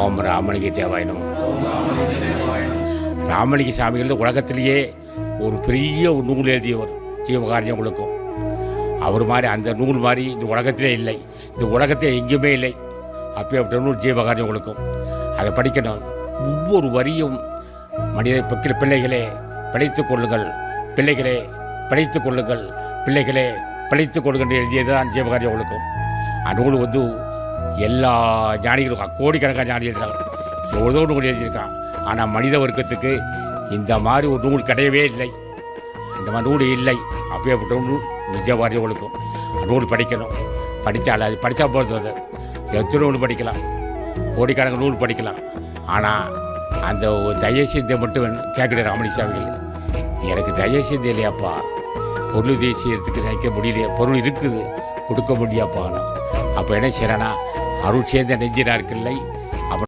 ஓம் ராமலிங்க தேவாயனம். ராமலிங்க வந்து உலகத்திலேயே ஒரு பெரிய ஒரு நூல் எழுதியவர் ஜீவகாரியங்களுக்கும் அவர் மாதிரி அந்த நூல் மாதிரி இந்த உலகத்திலே இல்லை. இந்த உலகத்தில் எங்கேயுமே இல்லை. அப்பேற்பட்ட நூல் ஜீவகாரியங்களுக்கும் அதை படிக்கணும். ஒவ்வொரு வரியும் மனித பிள்ளைகளே பிழைத்து கொள்ளுங்கள். பிள்ளைகளே பிழைத்து கொள்ளுங்கள். பிள்ளைகளே பிழைத்துக் கொள்ளுங்கள் எழுதியது தான் ஜீவகாரியங்களுக்கும் அந்த நூல் வந்து எல்லா ஞானிகளும் கோடிக்கணக்கான ஞானி எழுதுறாங்க எவ்வளோ நூல் எழுதியிருக்கான். ஆனால் மனித வர்க்கத்துக்கு இந்த மாதிரி ஒரு நூல் கிடையவே இல்லை. இந்த மாதிரி நூல் இல்லை. அப்படியேப்பட்ட நூல் நிஜவாரியவங்களுக்கும் நூல் படிக்கணும். படித்தால் அது படித்தா போகிறது அது. எத்தனை நூல் படிக்கலாம்? கோடிக்கணக்கான நூல் படிக்கலாம். ஆனால் அந்த ஒரு தயசிந்தை மட்டும் வேணும் கேட்குறேன் ராமணி சாமிகள். எனக்கு தயசிந்தை இல்லையாப்பா. பொருள் தேசியத்துக்கு நினைக்க முடியலையே. பொருள் இருக்குது. கொடுக்க முடியாப்பா. அப்போ என்ன செய்கிறேன்னா அருள் நெஞ்சினார்கில்லை